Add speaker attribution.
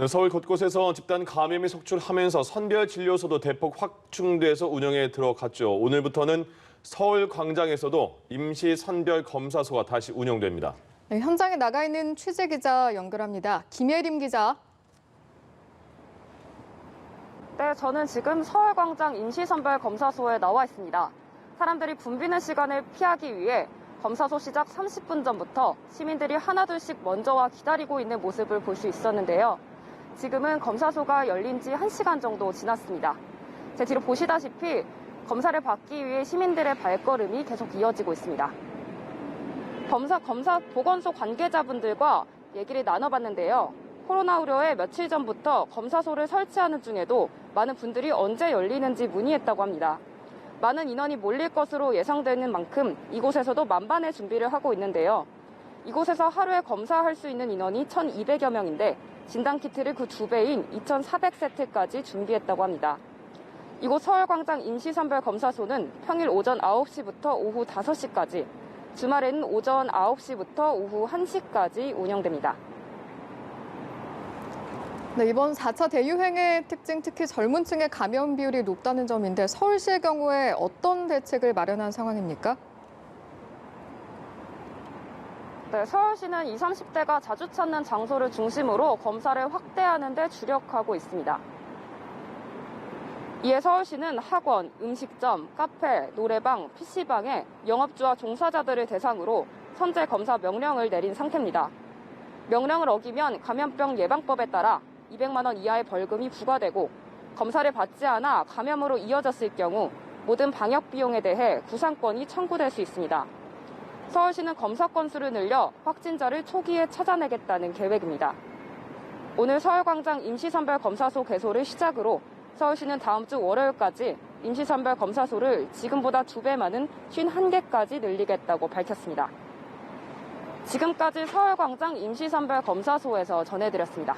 Speaker 1: 네, 서울 곳곳에서 집단 감염이 속출하면서 선별 진료소도 대폭 확충돼서 운영에 들어갔죠. 오늘부터는 서울 광장에서도 임시 선별 검사소가 다시 운영됩니다.
Speaker 2: 네, 현장에 나가 있는 취재 기자 연결합니다. 김예림 기자.
Speaker 3: 네, 저는 지금 서울광장 임시선별검사소에 나와 있습니다. 사람들이 붐비는 시간을 피하기 위해 검사소 시작 30분 전부터 시민들이 하나둘씩 먼저 와 기다리고 있는 모습을 볼 수 있었는데요. 지금은 검사소가 열린 지 1시간 정도 지났습니다. 제 뒤로 보시다시피 검사를 받기 위해 시민들의 발걸음이 계속 이어지고 있습니다. 검사, 검사 보건소 관계자분들과 얘기를 나눠봤는데요. 코로나 우려에 며칠 전부터 검사소를 설치하는 중에도 많은 분들이 언제 열리는지 문의했다고 합니다. 많은 인원이 몰릴 것으로 예상되는 만큼 이곳에서도 만반의 준비를 하고 있는데요. 이곳에서 하루에 검사할 수 있는 인원이 1,200여 명인데 진단키트를 그 두 배인 2,400세트까지 준비했다고 합니다. 이곳 서울광장 임시선별검사소는 평일 오전 9시부터 오후 5시까지, 주말에는 오전 9시부터 오후 1시까지 운영됩니다.
Speaker 2: 네, 이번 4차 대유행의 특징 특히 젊은 층의 감염 비율이 높다는 점인데 서울시의 경우에 어떤 대책을 마련한 상황입니까?
Speaker 3: 네, 서울시는 20, 30대가 자주 찾는 장소를 중심으로 검사를 확대하는 데 주력하고 있습니다. 이에 서울시는 학원, 음식점, 카페, 노래방, PC방에 영업주와 종사자들을 대상으로 선제 검사 명령을 내린 상태입니다. 명령을 어기면 감염병 예방법에 따라 200만 원 이하의 벌금이 부과되고 검사를 받지 않아 감염으로 이어졌을 경우 모든 방역 비용에 대해 구상권이 청구될 수 있습니다. 서울시는 검사 건수를 늘려 확진자를 초기에 찾아내겠다는 계획입니다. 오늘 서울광장 임시선별 검사소 개소를 시작으로 서울시는 다음 주 월요일까지 임시선별 검사소를 지금보다 두 배 많은 51개까지 늘리겠다고 밝혔습니다. 지금까지 서울광장 임시선별 검사소에서 전해드렸습니다.